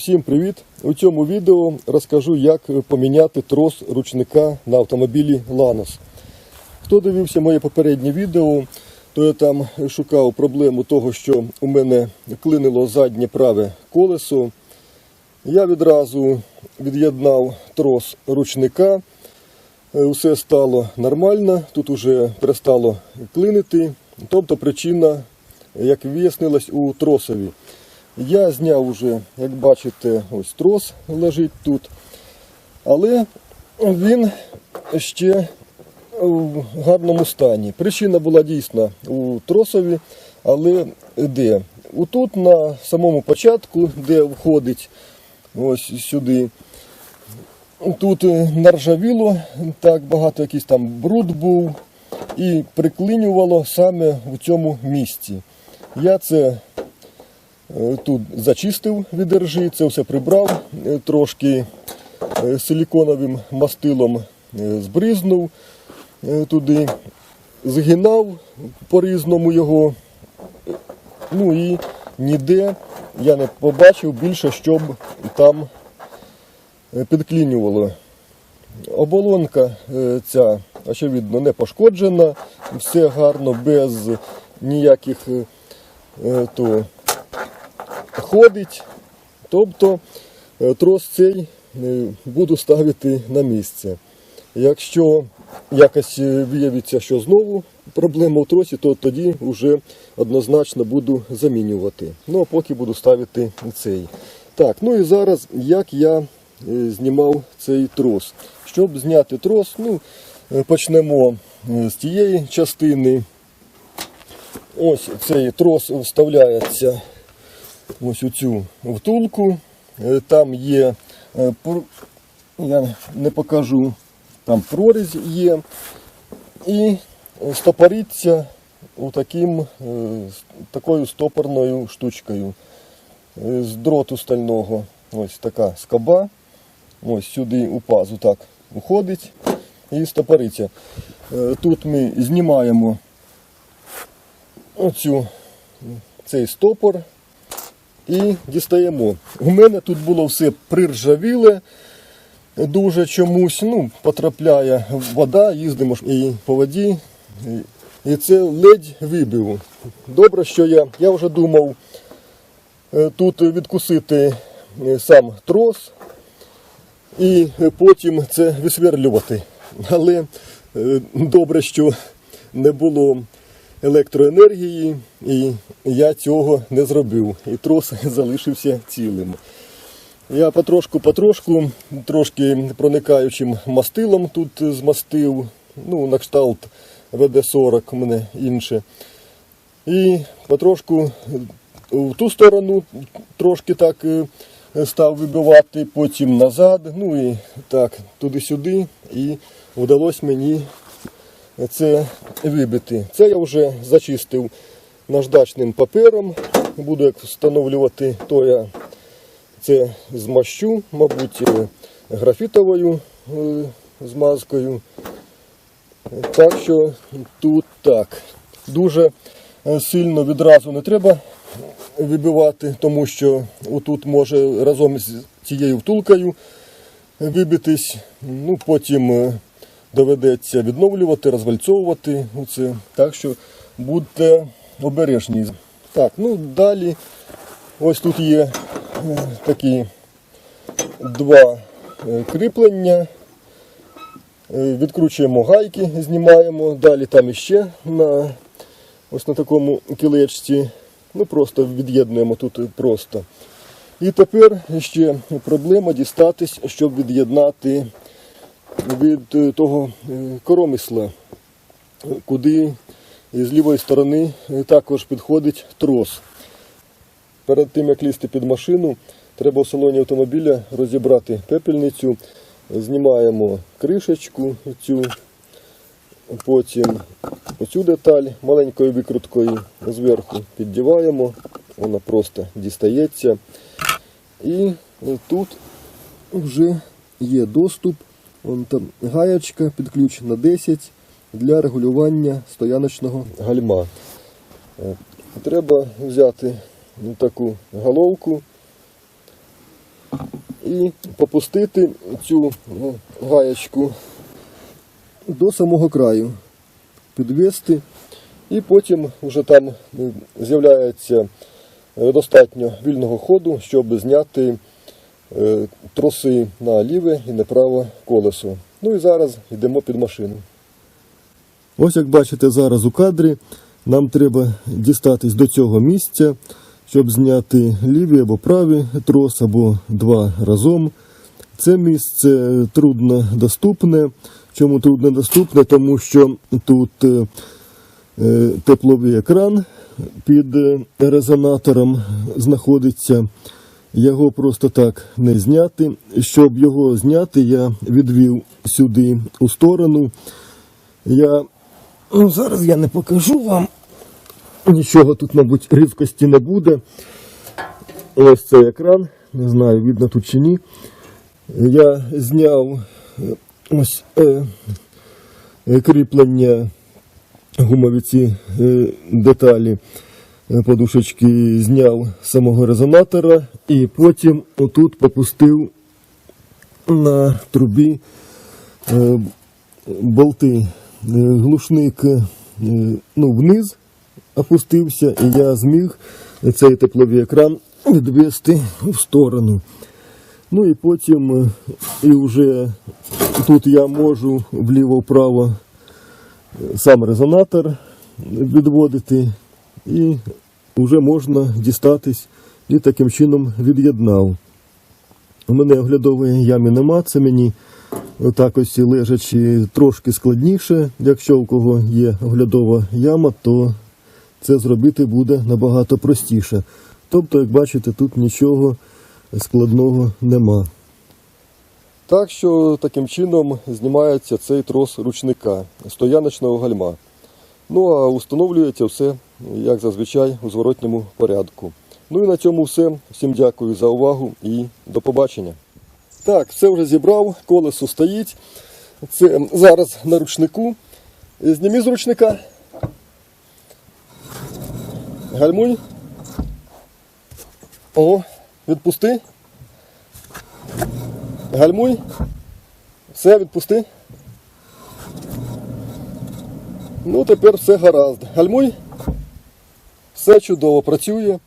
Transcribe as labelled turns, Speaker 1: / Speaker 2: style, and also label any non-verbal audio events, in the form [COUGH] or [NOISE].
Speaker 1: Всім привіт! У цьому відео розкажу, як поміняти трос ручника на автомобілі Lanos. Хто дивився моє попереднє відео, то я там шукав проблему того, що у мене клинило заднє праве колесо. Я відразу від'єднав трос ручника. Е, Все стало нормально, тут уже перестало клинити. Тобто причина, як вияснилось, у тросові. Я зняв уже, як бачите, ось трос лежить тут. Але він ще в гарному стані. Причина була дійсно у тросові, але де? Отут на самому початку, де входить ось сюди. Тут наржавіло, так багато якийсь там бруд був і приклинювало саме в цьому місці. Я це тут зачистив від ржи, це все прибрав, е, трошки е, силіконовим мастилом е, збризнув е, туди, згинав по-різному його. Ну і ніде я не побачив більше, щоб там е, підклінювало. Оболонка е, ця, очевидно, не пошкоджена, все гарно, без ніяких е, е, то ходить. Тобто е, трос цей е, буду ставити на місце. Якщо якось е, виявиться, що знову проблема у тросі, то тоді вже однозначно буду замінювати. Ну а поки буду ставити цей. Так, ну і зараз як я знімав цей трос. Щоб зняти трос, ну, почнемо з тієї частини. Ось цей трос вставляється ось у цю втулку. Е, Там є, е, я не покажу, там прорізь є. І стопориться таким, е, такою стопорною штучкою з дроту стального. Ось така скоба. Ось сюди у пазу так уходить і стопориться. Тут ми знімаємо оцю, цей стопор і дістаємо. У мене тут було все приржавіле, дуже чомусь, ну, потрапляє вода, їздимо і по воді. І- це ледь вибив. Добре, що я, я вже думав е, тут відкусити е, сам трос і потім це висверлювати. Але е, добре, що не було електроенергії, і я цього не зробив. І трос [LAUGHS] залишився цілим. Я потрошку-потрошку, трошки проникаючим мастилом тут змастив, ну, на кшталт ВД-40 у мене інше. І потрошку в ту сторону трошки так е, став вибивати, потім назад, ну і так, туди-сюди. І вдалося мені це вибити. Це я вже зачистив наждачним папером. Буду встановлювати, то я це змащу, мабуть, е, графітовою е, змазкою. Так що тут так. Дуже е, сильно відразу не треба вибивати, тому що отут може разом з цією втулкою вибитись. Ну, потім доведеться відновлювати, розвальцовувати. Оце. Так що будьте обережні. Так, ну далі ось тут є е, такі два е, кріплення. Е, Відкручуємо гайки, знімаємо. Далі там іще на ось на такому кілечці. Ну просто від'єднуємо тут просто. І тепер ще проблема дістатись, щоб від'єднати від е, того е, коромисла, куди з лівої сторони е, також підходить трос. Перед тим, як лізти під машину, треба в салоні автомобіля розібрати пепельницю. Знімаємо кришечку цю, потім оцю деталь маленькою викруткою зверху піддіваємо, вона просто дістається. І тут вже є доступ. Вон там гаячка підключена 10 для регулювання стояночного гальма. Е, Треба взяти таку головку і попустити цю ну, гаєчку до самого краю, підвести, і потім вже там е, з'являється достатньо вільного ходу, щоб зняти троси на ліве і на праве колесо. Ну і зараз йдемо під машину. Ось як бачите зараз у кадрі, нам треба дістатись до цього місця, щоб зняти лівий або правий трос, або два разом. Це місце трудно доступне. Чому трудно доступне? Тому що тут е, е, тепловий екран під е, резонатором знаходиться. Його просто так не зняти. Щоб його зняти, я відвів сюди у сторону. Я ну, зараз я не покажу вам. Нічого тут, мабуть, різкості не буде. Ось цей екран, не знаю, видно тут чи ні. Я зняв ось е, кріплення гумові ці е, деталі подушечки зняв самого резонатора і потім отут попустив на трубі е, болти. Е, Глушник е, ну, вниз опустився, і я зміг цей тепловий екран відвести в сторону. Ну і потім і вже тут я можу вліво-вправо сам резонатор відводити, і вже можна дістатись і таким чином від'єднав. У мене оглядової ями нема, це мені отак ось лежачи трошки складніше. Якщо у кого є оглядова яма, то це зробити буде набагато простіше. Тобто, як бачите, тут нічого складного нема. Так що таким чином знімається цей трос ручника стояночного гальма. Ну а установлюється все, як зазвичай, у зворотньому порядку. Ну і на цьому все. Всім дякую за увагу і до побачення. Так, все вже зібрав, колесо стоїть. Це зараз на ручнику. Знімі з ручника. Гальмуй. О, відпусти. Гальмуй. Все, відпусти. Ну, тепер все гаразд. Гальмуй. Все чудово працює.